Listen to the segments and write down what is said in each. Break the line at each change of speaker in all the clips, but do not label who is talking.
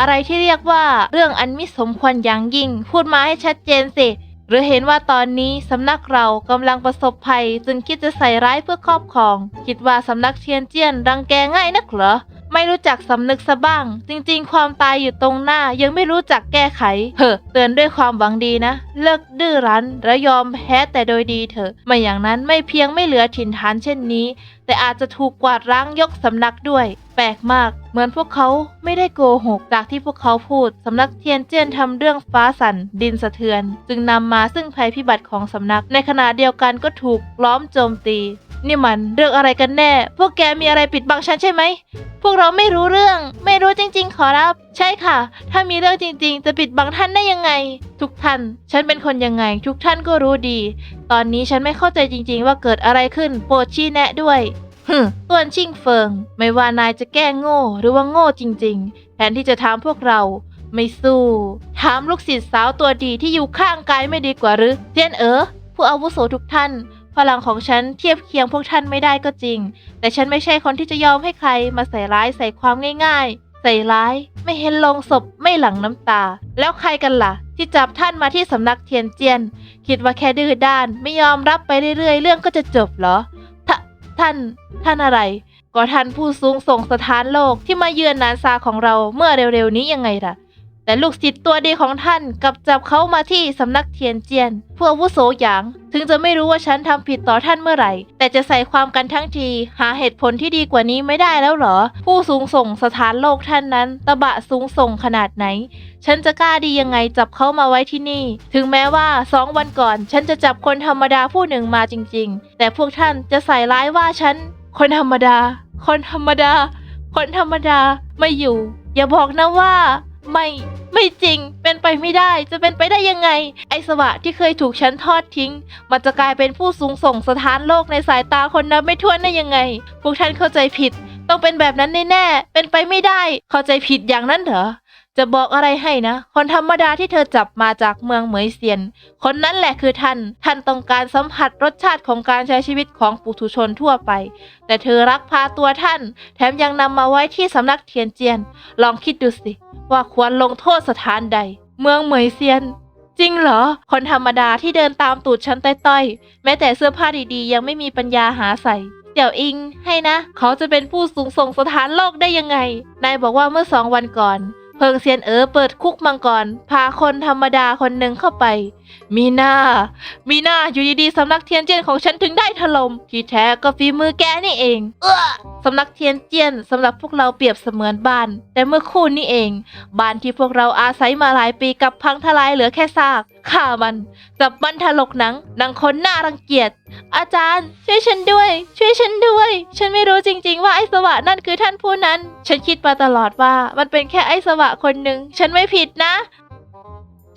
อะไรที่เรียกว่าเรื่องอันมิสมควรอย่างยิ่ง พูดมาให้ชัดเจนสิ หรือเห็นว่าตอนนี้สำนักเรากำลังประสบภัย จึงคิดจะใส่ร้ายเพื่อครอบครอง คิดว่าสำนักเทียนเจียนรังแกง่ายนักเหรอไม่รู้จักสำนึกซะบ้าง จริงๆ ความตายอยู่ตรงหน้ายังไม่รู้จักแก้ไขเฮ้อเตือนด้วยความหวังดีนะ เลิกดื้อรั้นและยอมแพ้แต่โดยดีเถอะไม่อย่างนั้นไม่เพียงไม่เหลือถิ่นฐานเช่นนี้ แต่อาจจะถูกกวาดล้างยกสำนักด้วย แปลกมาก เหมือนพวกเขาไม่ได้โกหก จากที่พวกเขาพูด สำนักเทียนเจี้ยนทำเรื่องฟ้าสั่นดินสะเทือน จึงนำมาซึ่งภัยพิบัติของสำนัก ในขณะเดียวกันก็ถูกล้อมโจมตี นี่มันเรื่องอะไรกันแน่ พวกแกมีอะไรปิดบังฉันใช่ไหม พวกเราไม่รู้เรื่อง ไม่รู้จริง ๆ ขอรับ ใช่ค่ะ ถ้ามีเรื่องจริง ๆ จะปิดบังท่านได้ยังไง ทุกท่าน ฉันเป็นคนยังไง ทุกท่านก็รู้ดี ตอนนี้ฉันไม่เข้าใจจริง ๆ ว่าเกิดอะไรขึ้น โปรดชี้แนะด้วย ฮึต้วนชิงเฟิง ไม่ว่านายจะแก้โง่หรือว่าโง่จริง ๆ แทนที่จะถามพวกเรา ไม่สู้ ถามลูกศิษย์สาวตัวดีที่อยู่ข้างกายไม่ดีกว่าหรือเทียนเอ๋อผู้อาวุโสทุกท่าน พลังของฉันเทียบเคียงพวกท่านไม่ได้ก็จริง แต่ฉันไม่ใช่คนที่จะยอมให้ใครมาใส่ร้ายใส่ความง่ายๆ ใส่ร้าย ไม่เห็นลงศพไม่หลั่งน้ำตา แล้วใครกันล่ะ ที่จับท่านมาที่สำนักเทียนเจียน คิดว่าแค่ดื้อด้าน ไม่ยอมรับไปเรื่อยๆ เรื่องก็จะจบเหรอ ท่าน ท่านอะไร ก็ท่านผู้สูงส่งสถานโลกที่มาเยือนนานซาของเราเมื่อเร็วๆนี้ยังไงล่ะ แต่ลูกศิษย์ตัวดีของท่านกลับจับเขามาที่สำนักเทียนเจียนผู้อาวุโสหยาง ถึงจะไม่รู้ว่าฉันทำผิดต่อท่านเมื่อไหร่ แต่จะใส่ความกันทั้งที หาเหตุผลที่ดีกว่านี้ไม่ได้แล้วเหรอ ผู้สูงส่งสถานโลกท่านนั้น ตะบะสูงส่งขนาดไหน ฉันจะกล้าดียังไงจับเขามาไว้ที่นี่ ถึงแม้ว่าสองวันก่อน ฉันจะจับคนธรรมดาผู้หนึ่งมาจริง ๆ แต่พวกท่านจะใส่ร้ายว่าฉัน คนธรรมดา คนธรรมดา คนธรรมดาไม่อยู่ อย่าบอกนะว่า ไม่ไม่จริง เป็นไปไม่ได้จะเป็นไปได้ยังไง ไอสวะที่เคยถูกฉันทอดทิ้ง มันจะกลายเป็นผู้สูงส่งสถานโลกในสายตาคนนับไม่ถ้วนได้ยังไง พวกท่านเข้าใจผิด ต้องเป็นแบบนั้นแน่ๆเป็นไปไม่ได้ เข้าใจผิดอย่างนั้นเหรอ จะบอกอะไรให้นะ คนธรรมดาที่เธอจับมาจากเมืองเหมยเซียน คนนั้นแหละคือท่าน ท่านต้องการสัมผัสรสชาติของการใช้ชีวิตของปุถุชนทั่วไป แต่เธอรักพาตัวท่าน แถมยังนำมาไว้ที่สำนักเทียนเจียน ลองคิดดูสิ ว่าควรลงโทษสถานใด เมืองเหมยเซียน จริงเหรอ คนธรรมดาที่เดินตามตูดฉันต้อยๆ แม้แต่เสื้อผ้าดีๆ ยังไม่มีปัญญาหาใส่เดี๋ยวอิงให้นะ เขาจะเป็นผู้สูงส่งสถานโลกได้ยังไง นายบอกว่าเมื่อสองวันก่อน เพิงเซียนเอ๋อเปิดคุกมังกรพาคนธรรมดาคนหนึ่งเข้าไป มีหน้า มีหน้าอยู่ดีๆสำนักเทียนเจียนของฉันถึงได้ถล่มที่แท้ก็ฝีมือแกนี่เอง เออสำนักเทียนเจียนสำหรับพวกเราเปรียบเสมือนบ้าน แต่เมื่อคู่นี่เอง บ้านที่พวกเราอาศัยมาหลายปีกับพังทลายเหลือแค่ซากฆ่ามัน จับมันถลกหนังนังคนน่ารังเกียจ อาจารย์ ช่วยฉันด้วย ช่วยฉันด้วย ฉันไม่รู้จริง ๆ ว่าไอ้สวะนั่นคือท่านผู้นั้น ฉันคิดมาตลอดว่ามันเป็นแค่ไอ้สวะคนหนึ่งฉันไม่ผิดนะ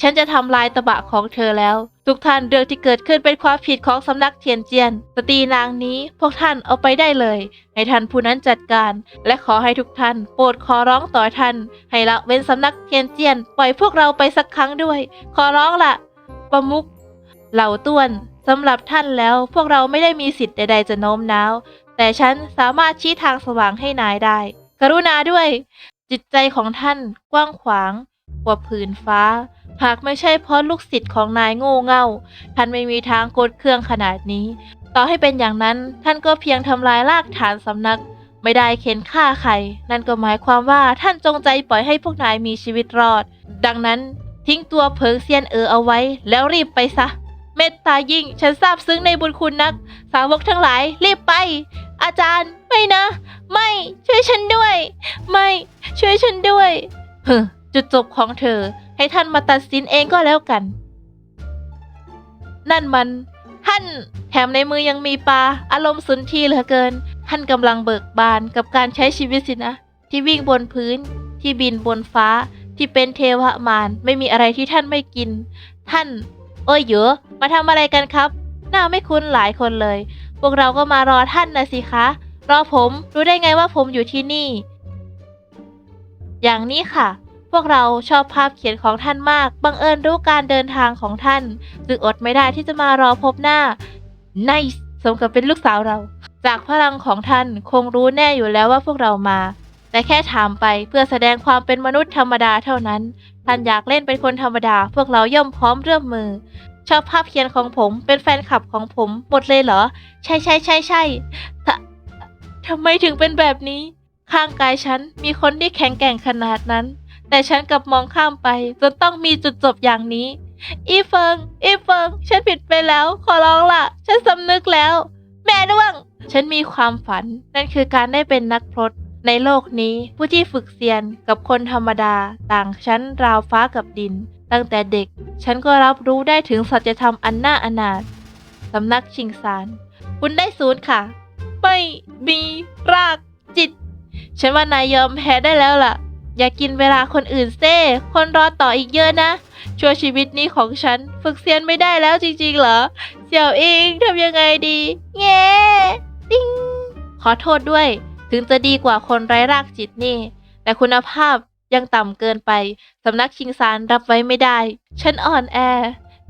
ฉันจะทำลายตะบะของเธอแล้ว ทุกท่านเรื่องที่เกิดขึ้นเป็นความผิดของสำนักเทียนเจียน สตรีนางนี้พวกท่านเอาไปได้เลย ให้ท่านผู้นั้นจัดการ และขอให้ทุกท่าน โปรดขอร้องต่อท่าน ให้ละเว้นสำนักเทียนเจียน ปล่อยพวกเราไปสักครั้งด้วย ขอร้องละประมุกเหล่าต้วนสำหรับท่านแล้วพวกเราไม่ได้มีสิทธิ์ใด ๆ จะโน้มน้าว แต่ฉันสามารถชี้ทางสว่างให้นายได้ กรุณาด้วย จิตใจของท่านกว้างขวางกว่าผืนฟ้า หากไม่ใช่เพราะลูกศิษย์ของนายโง่เง่า ท่านไม่มีทางกดเครื่องขนาดนี้ ต่อให้เป็นอย่างนั้นท่านก็เพียงทำลายรากฐานสำนัก ไม่ได้เข็นฆ่าใคร นั่นก็หมายความว่าท่านจงใจปล่อยให้พวกนายมีชีวิตรอด ดังนั้นทิ้งตัวเพิงเซียนเออเอาไว้ แล้วรีบไปซะ เมตตายิ่งฉันซาบซึ้งในบุญคุณนัก สาวกทั้งหลายรีบไป อาจารย์ไม่นะ ไม่ช่วยฉันด้วย ไม่ช่วยฉันด้วยเฮ้อจุดจบของเธอ ให้ท่านมาตัดสินเองก็แล้วกัน นั่นมันท่านแถมในมือยังมีปลาอารมณ์สุนทรีเหลือเกิน ท่านกำลังเบิกบานกับการใช้ชีวิตสินะ ที่วิ่งบนพื้น ที่บินบนฟ้า ที่เป็นเทวมารไม่มีอะไรที่ท่านไม่กิน ท่าน เอ้ยเยอะมาทำอะไรกันครับ หน้าไม่คุ้นหลายคนเลย พวกเราก็มารอท่านนะสิคะ รอผมรู้ได้ไงว่าผมอยู่ที่นี่ อย่างนี้ค่ะ วกเราชอบภาพเขียนของท่านมาก บังเอิญรู้การเดินทางของท่าน จึงอดไม่ได้ที่จะมารอพบหน้า nice สมกับเป็นลูกสาวเรา จากพลังของท่านคงรู้แน่อยู่แล้วว่าพวกเรามา แต่แค่ถามไปเพื่อแสดงความเป็นมนุษย์ธรรมดาเท่านั้น ท่านอยากเล่นเป็นคนธรรมดา พวกเราย่อมพร้อมเรื่อมมือ ชอบภาพเขียนของผม เป็นแฟนคลับของผมหมดเลยเหรอ ใช่ใช่ใช่ใช่ทำไมถึงเป็นแบบนี้ ข้างกายฉันมีคนที่แข็งแกร่งขนาดนั้น แต่ฉันกลับมองข้ามไปจนต้องมีจุดจบอย่างนี้ อีเฟิง อีเฟิง ฉันผิดไปแล้ว ขอร้องล่ะ ฉันสำนึกแล้ว แม่ด้วง ฉันมีความฝัน นั่นคือการได้เป็นนักพรตในโลกนี้ผู้ที่ฝึกเซียนกับคนธรรมดา ต่างชั้นราวฟ้ากับดิน ตั้งแต่เด็ก ฉันก็รับรู้ได้ถึงสัจธรรมอันน่าอนาถสำนักชิงซาน คุณได้ศูนย์ค่ะ ไม่มีรากจิต ฉันว่านายยอมแพ้ได้แล้วล่ะ อย่ากินเวลาคนอื่นเซ่คนรอต่ออีกเยอะนะ ชั่วชีวิตนี้ของฉัน ฝึกเซียนไม่ได้แล้วจริงๆเหรอ เสี่ยวอิงทำยังไงดีแง่ติ้งขอโทษด้วย ถึงจะดีกว่าคนไร้รากจิตนี่ แต่คุณภาพยังต่ำเกินไป สำนักชิงซานรับไว้ไม่ได้ ฉันอ่อนแอ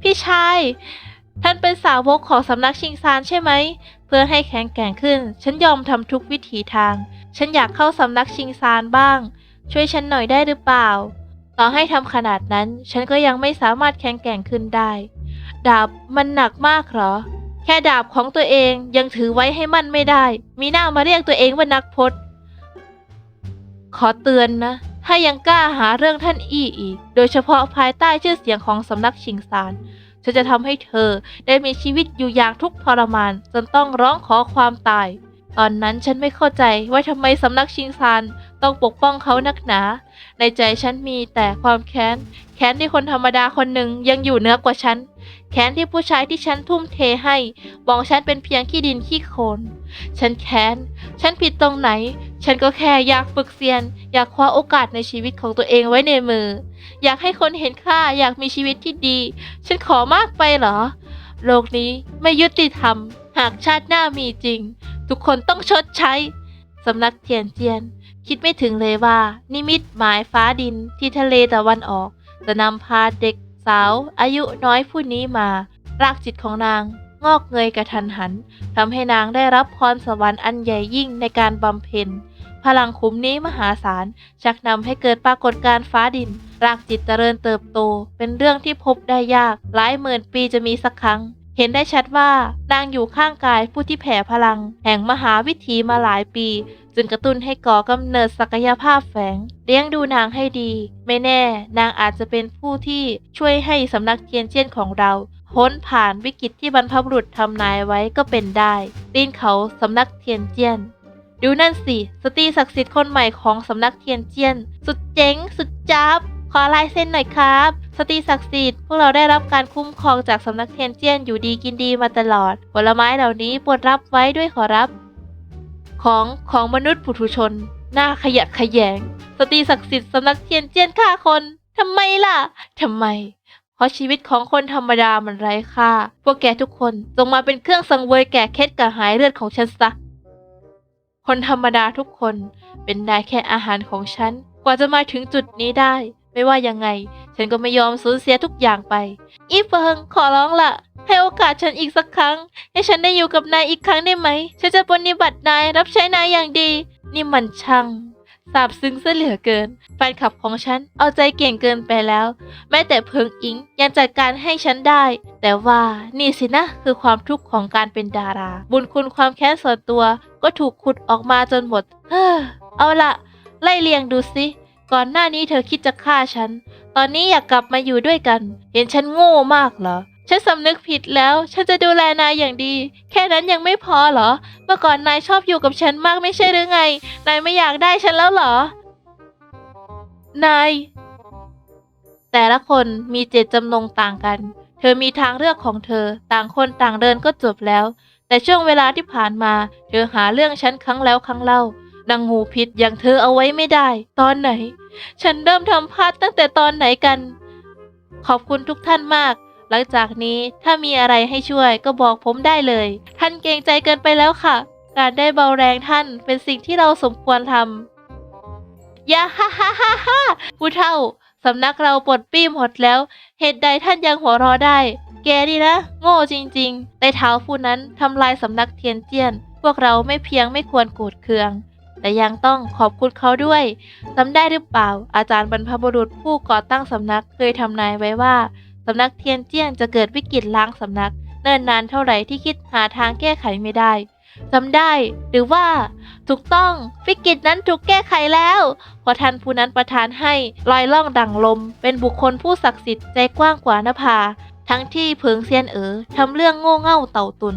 พี่ชาย ท่านเป็นสาวกของสำนักชิงซานใช่ไหม เพื่อให้แข็งแกร่งขึ้น ฉันยอมทำทุกวิถีทาง ฉันอยากเข้าสำนักชิงซานบ้าง ช่วยฉันหน่อยได้หรือเปล่า ต่อให้ทำขนาดนั้น ฉันก็ยังไม่สามารถแข็งแกร่งขึ้นได้ ดาบมันหนักมากเหรอ แค่ดาบของตัวเองยังถือไว้ให้มั่นไม่ได้ มีหน้ามาเรียกตัวเองว่านักพจน์ขอเตือนนะ ถ้ายังกล้าหาเรื่องท่านอี้อีก โดยเฉพาะภายใต้ชื่อเสียงของสำนักชิงซานฉันจะทำให้เธอได้มีชีวิตอยู่อย่างทุกข์ทรมาน จนต้องร้องขอความตาย ตอนนั้นฉันไม่เข้าใจว่าทำไมสำนักชิงซาน ต้องปกป้องเขานักหนา ในใจฉันมีแต่ความแค้น แค้นที่คนธรรมดาคนหนึ่งยังอยู่เหนือกว่าฉัน แค้นที่ผู้ชายที่ฉันทุ่มเทให้ มองฉันเป็นเพียงขี้ดินขี้โคลน ฉันแค้น ฉันผิดตรงไหน ฉันก็แค่อยากฝึกเซียน อยากคว้าโอกาสในชีวิตของตัวเองไว้ในมือ อยากให้คนเห็นค่า อยากมีชีวิตที่ดี ฉันขอมากไปเหรอ โลกนี้ไม่ยุติธรรม หากชาติหน้ามีจริง ทุกคนต้องชดใช้ สำนักเทียนเจียน คิดไม่ถึงเลยว่า นิมิตหมายฟ้าดินที่ทะเลตะวันออก จะนำพาเด็กสาว อายุน้อยผู้นี้มารากจิตของนางงอกเงยกระทันหันทำให้นางได้รับพรสวรรค์อันใหญ่ยิ่งในการบำเพ็ญ พลังคุ้มนี้มหาศาล ชักนำให้เกิดปรากฏการณ์ฟ้าดิน รากจิตเจริญเติบโต เป็นเรื่องที่พบได้ยาก หลายหมื่นปีจะมีสักครั้ง เห็นได้ชัดว่านางอยู่ข้างกายผู้ที่แผ่พลัง แห่งมหาวิถีมาหลายปี จึงกระตุ้นให้ก่อกำเนิดศักยภาพแฝง เลี้ยงดูนางให้ดี ไม่แน่ นางอาจจะเป็นผู้ที่ช่วยให้สำนักเทียนเจียนของเราพ้นผ่านวิกฤตที่บรรพบุรุษทำนายไว้ก็เป็นได้ตีนเขาสำนักเทียนเจียนดูนั่นสิ สตรีศักดิ์สิทธิ์คนใหม่ของสำนักเทียนเจียน สุดเจ๋ง สุดจับ ขอลายเซ็นหน่อยครับ สตรีศักดิ์สิทธิ์พวกเราได้รับการคุ้มครองจากสำนักเทียนเจียนอยู่ดีกินดีมาตลอด ผลไม้เหล่านี้โปรดรับไว้ด้วยขอรับ ของของมนุษย์ปุถุชน หน้าขยะขยง สตรีศักดิ์สิทธิ์สำนักเทียนเจียนฆ่าคนทำไมล่ะทำไม เพราะชีวิตของคนธรรมดามันไร้ค่า พวกแกทุกคนจงมาเป็นเครื่องสังเวยแก่เคสกระหายเลือดของฉันซะคนธรรมดาทุกคนเป็นได้แค่อาหารของฉัน กว่าจะมาถึงจุดนี้ได้ ไม่ว่ายังไง ฉันก็ไม่ยอมสูญเสียทุกอย่างไป อีเฟิงขอร้องละให้โอกาสฉันอีกสักครั้ง ให้ฉันได้อยู่กับนายอีกครั้งได้ไหม ฉันจะปฏิบัตินายรับใช้นายอย่างดี นี่มันช่างซาบซึ้งซะเหลือเกิน แฟนคลับของฉันเอาใจเก่งเกินไปแล้ว แม้แต่เพิงอิงยังจัดการให้ฉันได้ แต่ว่านี่สินะคือความทุกข์ของการเป็นดารา บุญคุณความแค้นส่วนตัวก็ถูกขุดออกมาจนหมดเฮ้อเอาละไล่เลียงดูสิ ก่อนหน้านี้เธอคิดจะฆ่าฉัน ตอนนี้อยากกลับมาอยู่ด้วยกัน เห็นฉันโง่มากเหรอ ฉันสำนึกผิดแล้ว ฉันจะดูแลนายอย่างดี แค่นั้นยังไม่พอเหรอ เมื่อก่อนนายชอบอยู่กับฉันมากไม่ใช่หรือไง นายไม่อยากได้ฉันแล้วเหรอ นาย แต่ละคนมีเจตจำนงต่างกัน เธอมีทางเลือกของเธอ ต่างคนต่างเดินก็จบแล้ว แต่ช่วงเวลาที่ผ่านมา เธอหาเรื่องฉันครั้งแล้วครั้งเล่า นางงูพิษอย่างเธอเอาไว้ไม่ได้ ตอนไหน ฉันเริ่มทำพลาดตั้งแต่ตอนไหนกัน ขอบคุณทุกท่านมาก หลังจากนี้ถ้ามีอะไรให้ช่วยก็บอกผมได้เลย ท่านเกรงใจเกินไปแล้วค่ะ การได้เบาแรงท่านเป็นสิ่งที่เราสมควรทำย่าฮ่าฮ่าฮ่าฮ่าผู้เฒ่าสำนักเราปลดปี้หมดแล้ว เหตุใดท่านยังหัวเราะได้ แกนี่นะ โง่จริงๆแต่เท้าผู้นั้นทำลายสำนักเทียนเจียน พวกเราไม่เพียงไม่ควรโกรธเคือง แต่ยังต้องขอบคุณเขาด้วยจำได้หรือเปล่า อาจารย์บรรพบุรุษผู้ก่อตั้งสำนักเคยทำนายไว้ว่าสำนักเทียนเจี้ยนจะเกิดวิกฤตล้างสำนัก เนิ่นนานเท่าไหร่ที่คิดหาทางแก้ไขไม่ได้จำได้หรือว่า ถูกต้องวิกฤตนั้นถูกแก้ไขแล้วพราะท่านผู้นั้นประทานให้ลอยล่องดังลม เป็นบุคคลผู้ศักดิ์สิทธิ์ใจกว้างกว่านภา ทั้งที่เพิงเซียนเอ๋อทำเรื่องโง่เง่าเต่าตุน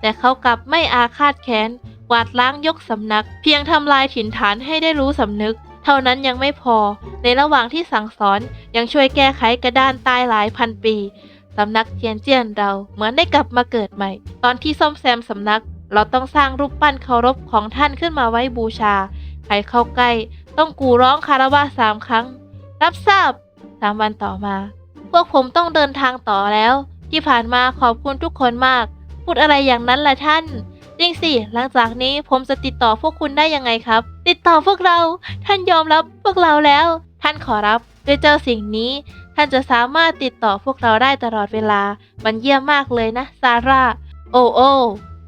แต่เขากลับไม่อาฆาตแค้น วาดล้างยกสำนัก เพียงทำลายถิ่นฐานให้ได้รู้สำนึก เท่านั้นยังไม่พอ ในระหว่างที่สั่งสอนยังช่วยแก้ไขกระดานตายหลายพันปีสำนักเทียนเจียนเราเหมือนได้กลับมาเกิดใหม่ ตอนที่ซ่อมแซมสำนัก เราต้องสร้างรูปปั้นเคารพของท่านขึ้นมาไว้บูชา ใครเข้าใกล้ ต้องกูร้องคารวะสามครั้ง รับทราบสามวันต่อมา พวกผมต้องเดินทางต่อแล้ว ที่ผ่านมาขอบคุณทุกคนมาก พูดอะไรอย่างนั้นล่ะท่าน จริงสิ หลังจากนี้ผมจะติดต่อพวกคุณได้ยังไงครับ ติดต่อพวกเรา ท่านยอมรับพวกเราแล้ว ท่านขอรับด้วยเจ้าสิ่งนี้ ท่านจะสามารถติดต่อพวกเราได้ตลอดเวลา มันเยี่ยมมากเลยนะซาร่า โอ้โอ้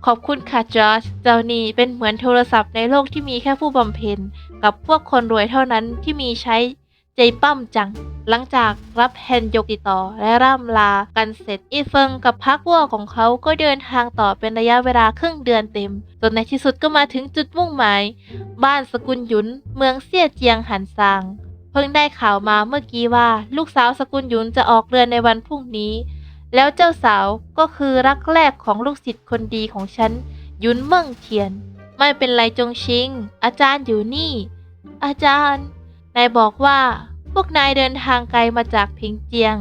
ขอบคุณค่ะจอร์จเจ้านี่เป็นเหมือนโทรศัพท์ในโลกที่มีแค่ผู้บำเพ็ญกับพวกคนรวยเท่านั้นที่มีใช้ ใจปั้มจัง หลังจากรับแฮนยกติดต่อและร่ำลากันเสร็จ อีเฟิงกับพักพวกของเขาก็เดินทางต่อเป็นระยะเวลาครึ่งเดือนเต็ม จนในที่สุดก็มาถึงจุดมุ่งหมาย บ้านสกุลหยุน เมืองเซี่ยเจียงหันซาง เพิ่งได้ข่าวมาเมื่อกี้ว่า ลูกสาวสกุลหยุนจะออกเรือนในวันพรุ่งนี้ แล้วเจ้าสาวก็คือรักแรกของลูกศิษย์คนดีของฉันหยุนเมิ่งเทียน ไม่เป็นไรจงชิง อาจารย์อยู่นี่ อาจารย์ นายบอกว่าพวกนายเดินทางไกลมาจากพิงเจียง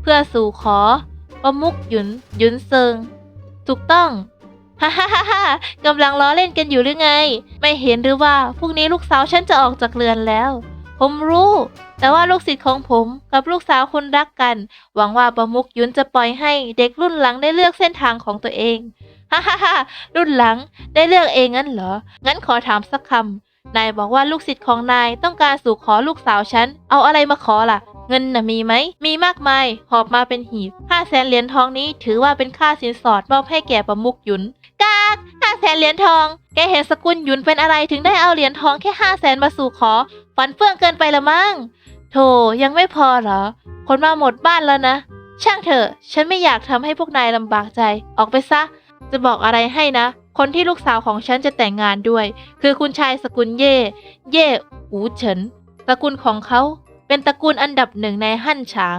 เพื่อสู่ขอประมุกหยุนหยุนเซิง ถูกต้องฮ่าฮ่าฮ่าฮ่ากำลังล้อเล่นกันอยู่หรือไง ไม่เห็นหรือว่าพรุ่งนี้ลูกสาวฉันจะออกจากเรือนแล้ว ผมรู้ แต่ว่าลูกศิษย์ของผมกับลูกสาวคุณรักกัน หวังว่าประมุกยุนจะปล่อยให้เด็กรุ่นหลังได้เลือกเส้นทางของตัวเองฮ่าฮ่าฮ่ารุ่นหลังได้เลือกเองงั้นเหรอ งั้นขอถามสักคำ นายบอกว่าลูกศิษย์ของนายต้องการสู่ขอลูกสาวฉัน เอาอะไรมาขอล่ะ เงินน่ะมีไหม มีมากมาย หอบมาเป็นหีบห้าแสนเหรียญทองนี้ถือว่าเป็นค่าสินสอดมอบให้แก่ประมุกหยุน กากห้าแสนเหรียญทอง แกเห็นสกุลหยุนเป็นอะไรถึงได้เอาเหรียญทองแค่ห้าแสนมาสู่ขอ ฝันเฟื่องเกินไปละมั้ง โธ่ยังไม่พอเหรอ คนมาหมดบ้านแล้วนะ ช่างเถอะ ฉันไม่อยากทำให้พวกนายลำบากใจ ออกไปซะ จะบอกอะไรให้นะ คนที่ลูกสาวของฉันจะแต่งงานด้วย คือคุณชายสกุลเย่ เย่อูเฉินตระกูลของเขาเป็นตระกูลอันดับหนึ่งในฮั่นฉาง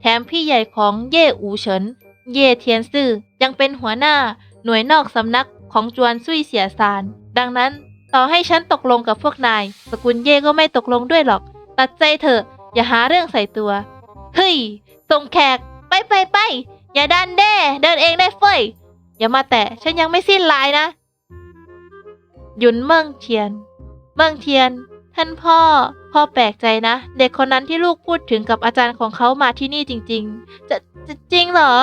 แถมพี่ใหญ่ของเย่อูเฉิน เย่เทียนซื่อยังเป็นหัวหน้าหน่วยนอกสำนักของจวนซุยเสียซาน ดังนั้นต่อให้ฉันตกลงกับพวกนาย สกุลเย่ก็ไม่ตกลงด้วยหรอก ตัดใจเถอะ อย่าหาเรื่องใส่ตัว เฮ้ยส่งแขก ไปไปไปอย่าดันแด้เดินเองได้เฟ้ย อย่ามาแตะ ฉันยังไม่สิ้นลายนะ หยุนเมิงเทียน เมิงเทียน ท่านพ่อ พ่อแปลกใจนะ เด็กคนนั้นที่ลูกพูดถึงกับอาจารย์ของเขามาที่นี่จริง ๆ จะจะจริงเหรอ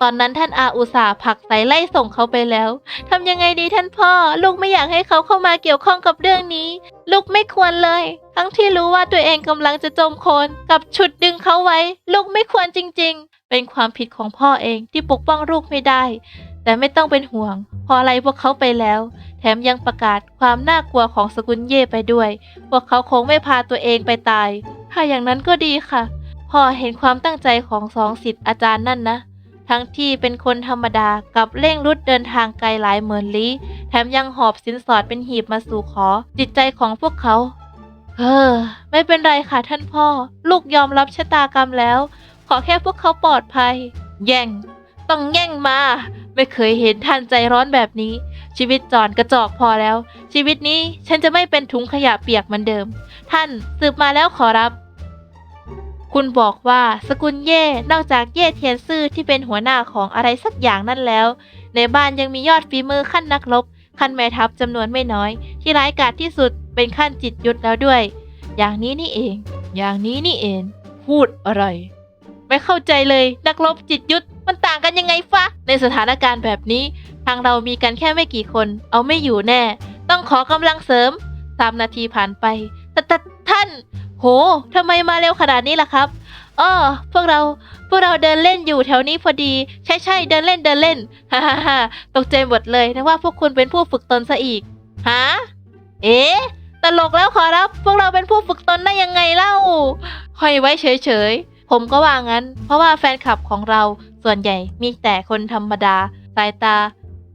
ตอนนั้นท่านอาอุตสาห์ผลักใส่ไล่ส่งเขาไปแล้ว ทำยังไงดีท่านพ่อ ลูกไม่อยากให้เขาเข้ามาเกี่ยวข้องกับเรื่องนี้ ลูกไม่ควรเลย ทั้งที่รู้ว่าตัวเองกำลังจะจมโคลนกับฉุดดึงเขาไว้ ลูกไม่ควรจริง ๆ เป็นความผิดของพ่อเองที่ปกป้องลูกไม่ได้ แต่ไม่ต้องเป็นห่วง พออะไรพวกเขาไปแล้ว แถมยังประกาศความน่ากลัวของสกุลเย่ไปด้วย พวกเขาคงไม่พาตัวเองไปตาย ถ้าอย่างนั้นก็ดีค่ะพ่อเห็นความตั้งใจของสองสิทธิ์อาจารย์นั่นนะ ทั้งที่เป็นคนธรรมดากับเร่งรุดเดินทางไกลหลายหมื่นลี้แถมยังหอบสินสอดเป็นหีบมาสู่ขอ จิตใจของพวกเขาเฮ้อไม่เป็นไรค่ะท่านพ่อ ลูกยอมรับชะตากรรมแล้ว ขอแค่พวกเขาปลอดภัย แย่ง ต้องแย่งมา ไม่เคยเห็นท่านใจร้อนแบบนี้ ชีวิตจอนกระจอกพอแล้ว ชีวิตนี้ฉันจะไม่เป็นถุงขยะเปียกเหมือนเดิม ท่านสืบมาแล้วขอรับ คุณบอกว่าสกุลเย่ นอกจากเย่เทียนซื่อที่เป็นหัวหน้าของอะไรสักอย่างนั่นแล้ว ในบ้านยังมียอดฝีมือขั้นนักรบขั้นแม่ทัพจำนวนไม่น้อย ที่ร้ายกาจที่สุดเป็นขั้นจิตยุทธแล้วด้วย อย่างนี้นี่เอง อย่างนี้นี่เอง พูดอะไร ไม่เข้าใจเลยนักรบจิตยุทธมันต่างกันยังไงฟะในสถานการณ์แบบนี้ ทางเรามีกันแค่ไม่กี่คน เอาไม่อยู่แน่ ต้องขอกำลังเสริมสามนาทีผ่านไปแต่แต่ท่าน โหทำไมมาเร็วขนาดนี้ล่ะครับอ้อพวกเราพวกเราเดินเล่นอยู่แถวนี้พอดี ใช่ใช่เดินเล่นเดินเล่นฮ่าฮ่าฮ่าตกใจหมดเลยนะว่าพวกคุณเป็นผู้ฝึกตนซะอีกฮะเอ๊ะตลกแล้วขอรับ พวกเราเป็นผู้ฝึกตนได้ยังไงเล่าห้อยไว้เฉยๆ ผมก็ว่างั้น เพราะว่าแฟนคลับของเราส่วนใหญ่มีแต่คนธรรมดา สายตา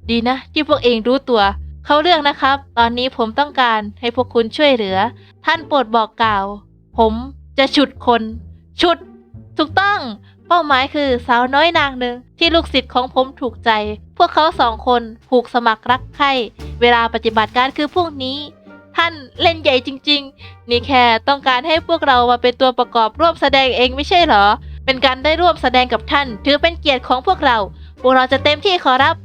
ดีนะ ที่พวกเองรู้ตัว เขาเรื่องนะครับ ตอนนี้ผมต้องการให้พวกคุณช่วยเหลือ ท่านโปรดบอกกล่าว ผมจะฉุดคน ฉุด ถูกต้อง เป้าหมายคือสาวน้อยนางหนึ่งที่ลูกศิษย์ของผมถูกใจ พวกเขาสองคนผูกสมัครรักใคร่เวลาปฏิบัติการคือพรุ่งนี้ ท่านเล่นใหญ่จริง ๆ นี่แค่ต้องการให้พวกเรามาเป็นตัวประกอบร่วมแสดงเองไม่ใช่เหรอ เป็นการได้ร่วมแสดงกับท่าน ถือเป็นเกียรติของพวกเรา พวกเราจะเต็มที่ขอรับ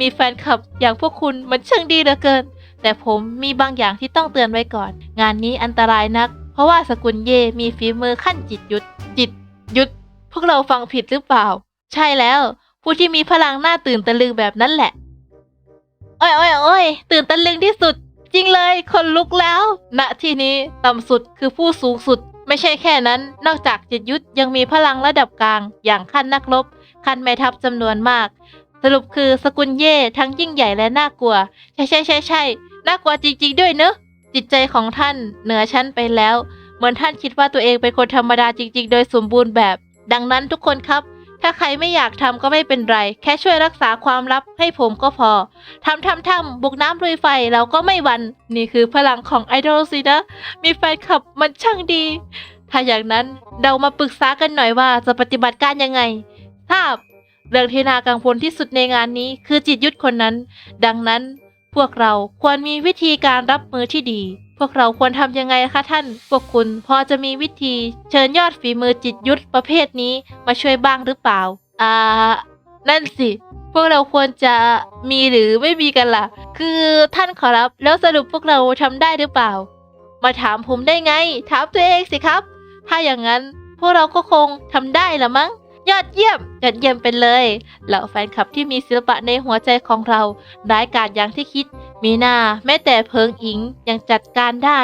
มีแฟนคลับอย่างพวกคุณมันช่างดีเหลือเกิน แต่ผมมีบางอย่างที่ต้องเตือนไว้ก่อน งานนี้อันตรายนัก เพราะว่าสกุลเยมีฝีมือขั้นจิตยุทธจิตยุทธพวกเราฟังผิดหรือเปล่า ใช่แล้ว ผู้ที่มีพลังหน้าตื่นตะลึงแบบนั้นแหละโอ้ยโอ้ยโอ้ยตื่นตะลึงที่สุด จริงเลย คนลุกแล้ว ณที่นี้ต่ำสุดคือผู้สูงสุด ไม่ใช่แค่นั้น นอกจากจิตยุทธยังมีพลังระดับกลาง อย่างขั้นนักรบขั้นแม่ทัพจำนวนมาก สรุปคือสกุลเย่ทั้งยิ่งใหญ่และน่ากลัว ใช่ใช่ใช่ใช่น่ากลัวจริงๆด้วยเนอะจิตใจของท่านเหนือชั้นไปแล้ว เหมือนท่านคิดว่าตัวเองเป็นคนธรรมดาจริง ๆ โดยสมบูรณ์แบบ ดังนั้นทุกคนครับ ถ้าใครไม่อยากทำก็ไม่เป็นไร แค่ช่วยรักษาความลับให้ผมก็พอทำทำทำบุกน้ำลุยไฟเราก็ไม่หวัน นี่คือพลังของไอดอลสินะ มีแฟนคลับมันช่างดี ถ้าอย่างนั้นเรามาปรึกษากันหน่อยว่าจะปฏิบัติการยังไงทราบเรื่องที่น่ากังวลที่สุดในงานนี้คือจิตยุทธคนนั้น ดังนั้น วกเราควรมีวิธีการรับมือที่ดี พวกเราควรทำยังไงคะท่าน พวกคุณพอจะมีวิธี เชิญยอดฝีมือจิตยุทธประเภทนี้มาช่วยบ้างหรือเปล่า อ่า นั่นสิ พวกเราควรจะมีหรือไม่มีกันล่ะ คือท่านขอรับแล้วสรุปพวกเราทำได้หรือเปล่า มาถามผมได้ไง ถามตัวเองสิครับ ถ้าอย่างนั้นพวกเราก็คงทำได้ละมั้ง ยอดเยี่ยมยอดเยี่ยมไปเลยเหล่าแฟนคลับที่มีศิลปะในหัวใจของเราร้กาจอย่างที่คิด มีหน้าแม้แต่เพิงอิงยังจัดการได้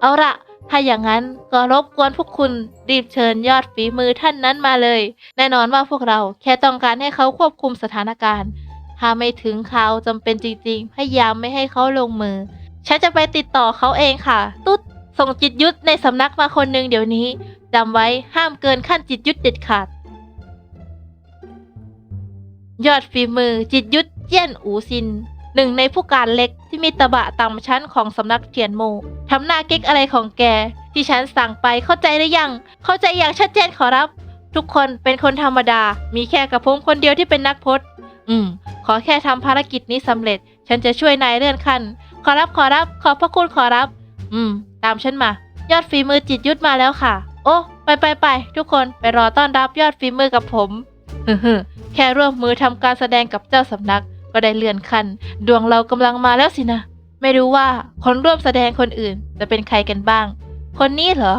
เอาละถ้าอย่างนั้นก็รบกวนพวกคุณรีบเชิญยอดฝีมือท่านนั้นมาเลย แน่นอนว่าพวกเราแค่ต้องการให้เขาควบคุมสถานการณ์ ถ้าไม่ถึงเขาจำเป็นจริงๆ พยายามไม่ให้เขาลงมือ ฉันจะไปติดต่อเขาเองค่ะ ตุ๊ดส่งจิตยุทธในสำนักมาคนหนึ่งเดี๋ยวนี้จำไว้ห้ามเกินขั้นจิตยุทธเด็ดขาด ยอดฝีมือจิตยุทธเจี้ยนอูซิน หนึ่งในผู้การเล็กที่มีตะบะต่ำชั้นของสำนักเทียนโมทำหน้าเก๊กอะไรของแก ที่ฉันสั่งไปเข้าใจหรือยัง เข้าใจอย่างชัดเจนขอรับ ทุกคนเป็นคนธรรมดา มีแค่กระผมคนเดียวที่เป็นนักพจน์อืม ขอแค่ทำภารกิจนี้สำเร็จ ฉันจะช่วยนายเลื่อนขั้นขอรับขอรับ ขอบพระคุณขอรับ อืม ตามฉันมา ยอดฝีมือจิตยุทธมาแล้วค่ะ โอ้ไปไปไปทุกคนไปรอต้อนรับยอดฝีมือกับผม ฮึฮแค่ร่วมมือทำการแสดงกับเจ้าสำนักก็ได้เลื่อนขั้นดวงเรากำลังมาแล้วสินะ ไม่รู้ว่าคนร่วมแสดงคนอื่นจะเป็นใครกันบ้าง คนนี้เหรอ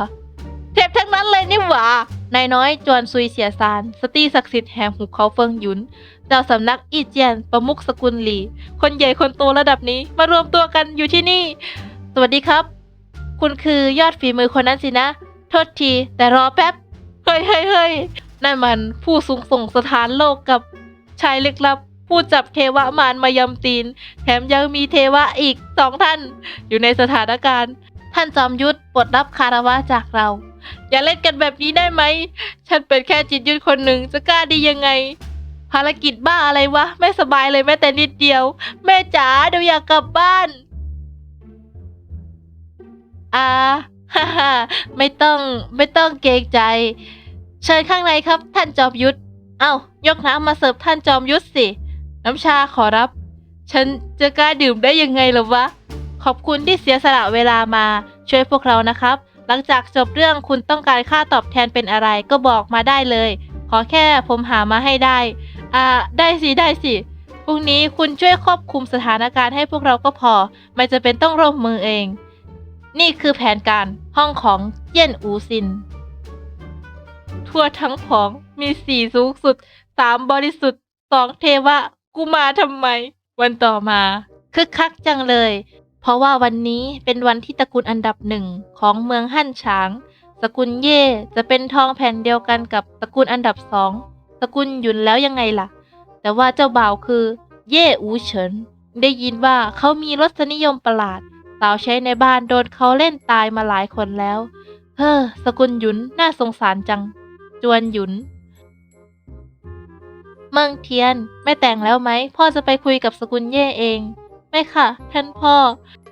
เทพทั้งนั้นเลยนี่หว่านายน้อยจวนซุยเสียสาร สตีศักดิ์สิทธิ์แห่งหุบเขาเฟิงหยุน เจ้าสำนักอีเจียน ประมุขสกุลหลี คนใหญ่คนโตระดับนี้มารวมตัวกันอยู่ที่นี่ สวัสดีครับ คุณคือยอดฝีมือคนนั้นสินะ โทษทีแต่รอแป๊บ เฮ้ยเฮ้ยเฮ้ย นั่นมันผู้สูงส่งสถานโลกกับชายลึกลับ ผู้จับเทวมารมายำตีน แถมยังมีเทวะอีกสองท่าน อยู่ในสถานการณ์ ท่านจอมยุทธปลดรับคารวะจากเรา อย่าเล่นกันแบบนี้ได้ไหม ฉันเป็นแค่จิตยุทธคนหนึ่งจะกล้าดียังไง ภารกิจบ้าอะไรวะ ไม่สบายเลยแม้แต่นิดเดียว แม่จ๋าเดี๋ยวอยากกลับบ้านอ่าฮ่าฮ่าไม่ต้องไม่ต้องเกรงใจ เชิญข้างในครับ ท่านจอมยุทธเอ้ายกน้ำมาเสิร์ฟท่านจอมยุทธสิ น้ำชาขอรับ ฉันจะกล้าดื่มได้ยังไงล่ะวะ ขอบคุณที่เสียสละเวลามาช่วยพวกเรานะครับ หลังจากจบเรื่องคุณต้องการค่าตอบแทนเป็นอะไรก็บอกมาได้เลย ขอแค่ผมหามาให้ได้ อ่า ได้สิได้สิ พรุ่งนี้คุณช่วยควบคุมสถานการณ์ให้พวกเราก็พอ ไม่จะเป็นต้องร่วมมือเอง นี่คือแผนการห้องของเยี่ยนอูซิน ทั่วทั้งผอง มีสี่สูงสุดสามบริสุทธิ์สองเทวะ กูมาทำไม วันต่อมาคึกคักจังเลย เพราะว่าวันนี้เป็นวันที่ตระกูลอันดับหนึ่งของเมืองฮั่นฉาง สกุลเย่จะเป็นทองแผ่นเดียวกันกับตระกูลอันดับสองสกุลหยุนแล้วยังไงล่ะ แต่ว่าเจ้าบ่าวคือ เย่อูเฉิน ได้ยินว่าเขามีรสนิยมประหลาด สาวใช้ในบ้านโดนเขาเล่นตายมาหลายคนแล้ว เฮ้อ สกุลหยุนน่าสงสารจัง จวนหยุน เมืองเทียน ไม่แต่งแล้วไหม พ่อจะไปคุยกับสกุลเย่เอง ไม่ค่ะ ท่านพ่อ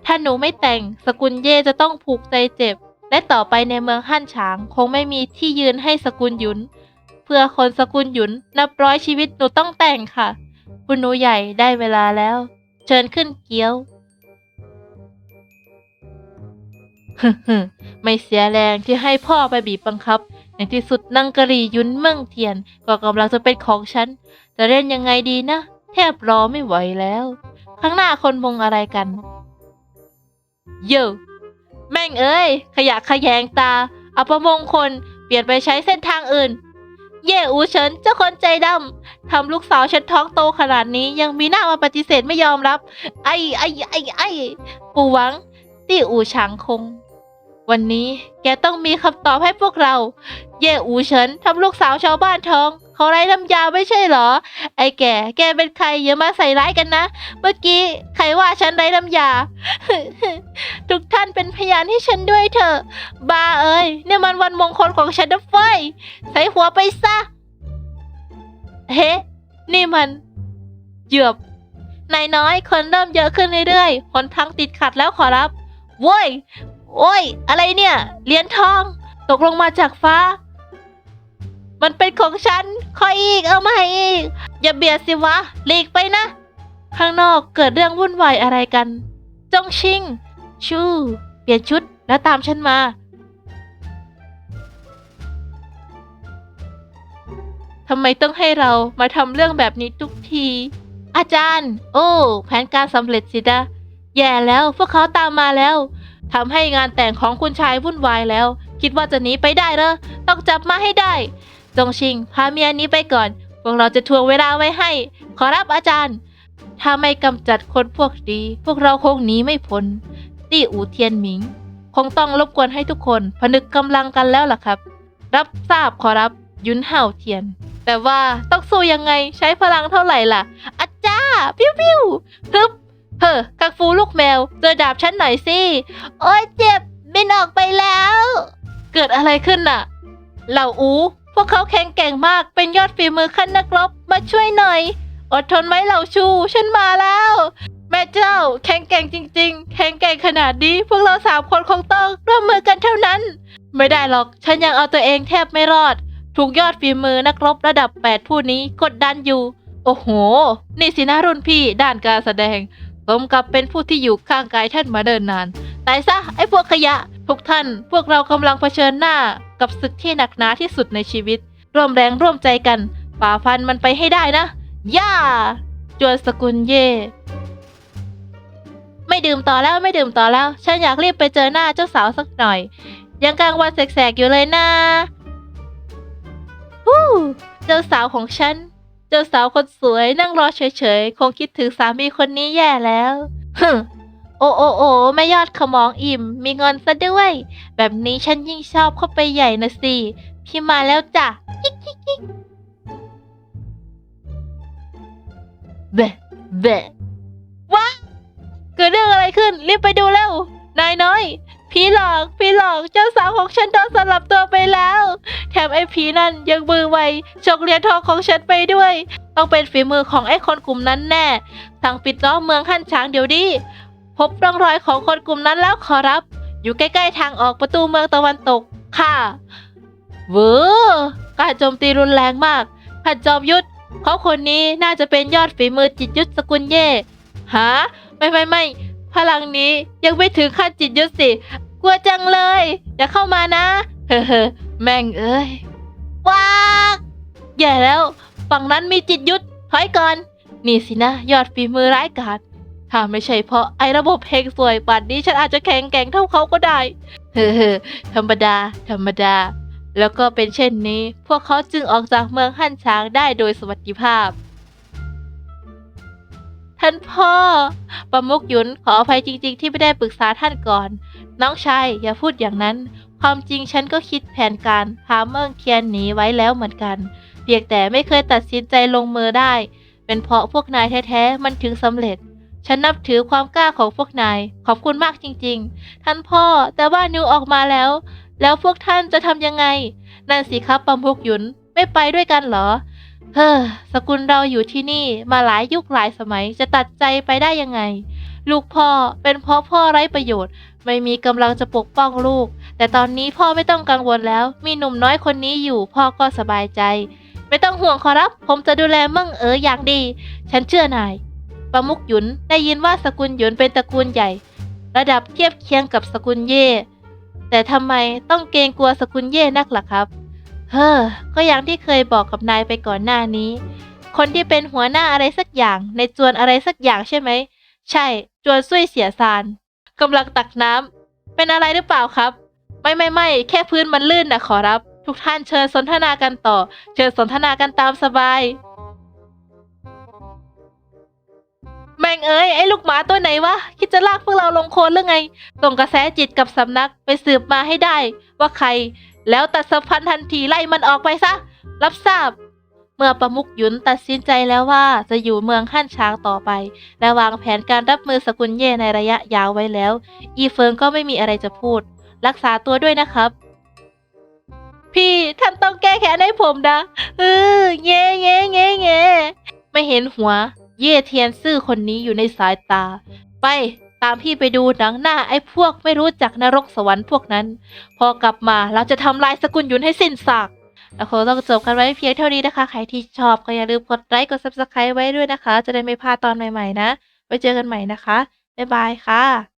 ถ้าหนูไม่แต่ง สกุลเย่จะต้องผูกใจเจ็บ และต่อไปในเมืองฮั่นฉาง คงไม่มีที่ยืนให้สกุลหยุน เพื่อคนสกุลหยุน นับร้อยชีวิตหนูต้องแต่งค่ะ คุณหนูใหญ่ได้เวลาแล้ว เชิญขึ้นเกี้ยวไม่เสียแรงที่ให้พ่อไปบีบบังคับ ในที่สุดนางกะหรี่ยุนเมืองเทียนก็กำลังจะเป็นของฉัน จะเล่นยังไงดีนะ แทบรอไม่ไหวแล้ว ข้างหน้าคนมงอะไรกัน เย่แม่งเอ้ย ขยะขยงตาอัปมงคล เปลี่ยนไปใช้เส้นทางอื่น เย่อูเฉินเจ้าคนใจดำทำลูกสาวฉันท้องโตขนาดนี้ยังมีหน้ามาปฏิเสธไม่ยอมรับ ไอ้ไอ้ไอ้ไอ้ปู่หวังตี้อูฉางคง วันนี้แกต้องมีคำตอบให้พวกเรา เย่อูเฉินทำลูกสาวชาวบ้านท้องเขาไร้น้ำยาไม่ใช่เหรอ ไอ้แก่แกเป็นใครอย่ามาใส่ร้ายกันนะ เมื่อกี้ใครว่าฉันไร้น้ำยา ทุกท่านเป็นพยานให้ฉันด้วยเถอะ บาเอ้ยเนี่ยมันวันมงคลของฉันนะเฟ้ยใส่หัวไปซะ เฮ้ นี่มันเหยือบนายน้อยคนเริ่มเยอะขึ้นเรื่อยๆหนทางติดขัดแล้วขอรับโว้ย โอ้ย อะไรเนี่ย เหรียญทอง ตกลงมาจากฟ้า มันเป็นของฉันขออีก เอามาให้อีก อย่าเบียดสิวะหลีกไปนะ ข้างนอกเกิดเรื่องวุ่นวายอะไรกัน จงชิง ชู่เปลี่ยนชุดแล้วตามฉันมา ทำไมต้องให้เรามาทำเรื่องแบบนี้ทุกที อาจารย์ โอ้ แผนการสำเร็จสินะแย่แล้วพวกเขาตามมาแล้ว ทำให้งานแต่งของคุณชายวุ่นวายแล้ว คิดว่าจะหนีไปได้เหรอต้องจับมาให้ได้ จงชิง พาเมียนี้ไปก่อน พวกเราจะทวงเวลาไว้ให้ ขอรับอาจารย์ ถ้าไม่กำจัดคนพวกดีพวกเราคงหนีไม่พ้นตี้อูเทียนหมิง คงต้องรบกวนให้ทุกคน ผนึกกำลังกันแล้วล่ะครับ รับทราบขอรับยุนเห่าเทียน แต่ว่าต้องสู้ยังไงใช้พลังเท่าไหร่ล่ะอาจ้าปิ้วปิ้วฮึบ เฮ้อกักฟูลูกแมว เจอดาบฉันหน่อยสิ โอ้ยเจ็บบินออกไปแล้ว เกิดอะไรขึ้นน่ะ เหล่าอู พวกเขาแข็งแกร่งมาก เป็นยอดฝีมือขั้นนักรบ มาช่วยหน่อย อดทนไว้เหล่าชู ฉันมาแล้ว แม่เจ้า แข็งแกร่งจริง ๆ แข็งแกร่งขนาดนี้ พวกเราสามคนคงต้องร่วมมือกันเท่านั้น ไม่ได้หรอก ฉันยังเอาตัวเองแทบไม่รอด ถูกยอดฝีมือนักรบระดับ 8 ผู้นี้กดดันอยู่ โอ้โห นี่สินะรุ่นพี่ ด้านการแสดง สมกับเป็นผู้ที่อยู่ข้างกายท่านมาเดินนาน ตายซะไอ้พวกขยะทุกท่าน พวกเรากำลังเผชิญหน้ากับศึกที่หนักหนาที่สุดในชีวิต ร่วมแรงร่วมใจกันฝ่าฟันมันไปให้ได้นะ ย่า จวนสกุลเย่ ไม่ดื่มต่อแล้วไม่ดื่มต่อแล้ว ฉันอยากรีบไปเจอหน้าเจ้าสาวสักหน่อย ยังกลางวันแสกๆอยู่เลยนะฮู้เจ้าสาวของฉัน เจ้าสาวคนสวยนั่งรอเฉยๆ คงคิดถึงสามีคนนี้แย่แล้วฮึโอโอโอแม่ยอดขมองอิ่ม มีเงินซะด้วย แบบนี้ฉันยิ่งชอบเข้าไปใหญ่นะสิ พี่มาแล้วจ้ะกิ๊กกิ๊กกิ๊กแบะแบะว้าเกิดเรื่องอะไรขึ้น รีบไปดูแล้วนายน้อย ผีหลอกผีหลอกเจ้าสาวของฉันโดนสลับตัวไปแล้ว แถมไอ้ผีนั่นยังมือไวฉกเหรียญทองของฉันไปด้วย ต้องเป็นฝีมือของไอ้คนกลุ่มนั้นแน่สั่งปิดล้อมเมืองขั้นช้างเดี๋ยวดิพบร่องรอยของคนกลุ่มนั้นแล้วขอรับ อยู่ใกล้ๆทางออกประตูเมืองตะวันตกค่ะเวอการโจมตีรุนแรงมากท่านจอมยุทธเขาคนนี้น่าจะเป็นยอดฝีมือจิตยุทธสกุลเย่ฮะไม่ไม่ไม่ พลังนี้ยังไม่ถึงขั้นจิตยุทธสิกลัวจังเลย อย่าเข้ามานะ เฮ้อแม่งเอ้ยว้ากแย่แล้ว ฝั่งนั้นมีจิตยุทธถอยก่อน นี่สินะ ยอดฝีมือร้ายกาจถ้าไม่ใช่เพราะไอ้ระบบเพลงสวยป่านนี้ฉันอาจจะแข็งแกร่งเท่าเขาก็ได้ เฮ้อธรรมดา ธรรมดา แล้วก็เป็นเช่นนี้ พวกเขาจึงออกจากเมืองฮั่นช้างได้โดยสวัสดิภาพ ท่านพ่อ ประมุกหยุนขออภัยจริง ๆ ที่ไม่ได้ปรึกษาท่านก่อน น้องชายอย่าพูดอย่างนั้น ความจริงฉันก็คิดแผนการพาเมืองเคียนหนีไว้แล้วเหมือนกันเพียงแต่ไม่เคยตัดสินใจลงมือได้ เป็นเพราะพวกนายแท้ๆมันถึงสำเร็จ ฉันนับถือความกล้าของพวกนาย ขอบคุณมากจริง ๆ ท่านพ่อ แต่ว่านิวออกมาแล้ว แล้วพวกท่านจะทำยังไง นั่นสิครับประมุกหยุนไม่ไปด้วยกันเหรอ เฮ้อสกุลเราอยู่ที่นี่มาหลายยุคหลายสมัยจะตัดใจไปได้ยังไง ลูกพ่อเป็นเพราะพ่อไร้ประโยชน์ ไม่มีกำลังจะปกป้องลูก แต่ตอนนี้พ่อไม่ต้องกังวลแล้ว มีหนุ่มน้อยคนนี้อยู่พ่อก็สบายใจ ไม่ต้องห่วงขอรับ ผมจะดูแลมั่งเอ๋ออย่างดี ฉันเชื่อนายประมุกหยุนได้ยินว่าสกุลหยุนเป็นตระกูลใหญ่ ระดับเทียบเคียงกับสกุลเย่แต่ทำไมต้องเกรงกลัวสกุลเย่นักล่ะครับ เฮ้อ ก็อย่างที่เคยบอกกับนายไปก่อนหน้านี้ คนที่เป็นหัวหน้าอะไรสักอย่าง ในจวนอะไรสักอย่างใช่ไหม ใช่ จวนซุยเสียซานกำลังตักน้ำ เป็นอะไรหรือเปล่าครับ ไม่ไม่ไม่ แค่พื้นมันลื่นนะขอรับ ทุกท่านเชิญสนทนากันต่อ เชิญสนทนากันตามสบาย แม่งเอ้ย ไอ้ลูกหมาตัวไหนวะ คิดจะลากพวกเราลงโคลนหรือไงส่งกระแสจิตกับสำนักไปสืบมาให้ได้ ว่าใคร แล้วตัดสัมพันธ์ทันทีไล่มันออกไปซะ รับทราบ เมื่อประมุกหยุนตัดสินใจแล้วว่าจะอยู่เมืองฮั่นช้างต่อไป และวางแผนการรับมือสกุลเย่ในระยะยาวไว้แล้ว อีเฟิงก็ไม่มีอะไรจะพูด รักษาตัวด้วยนะครับพี่ท่านต้องแก้แค้นให้ผมนะเออเง่เง่เง่เง่ไม่เห็นหัว เย่เทียนซื่อคนนี้อยู่ในสายตา ไป ตามพี่ไปดูหนังหน้าไอ้พวกไม่รู้จักนรกสวรรค์พวกนั้น พอกลับมาเราจะทำลายสกุลหยุนให้สิ้นซากแล้วคงต้องจบกันไว้เพียงเท่านี้นะคะ ใครที่ชอบก็อย่าลืมกดไลค์กด subscribe ไว้ด้วยนะคะ จะได้ไม่พลาดตอนใหม่ๆนะ ไว้เจอกันใหม่นะคะ บ๊ายบายค่ะ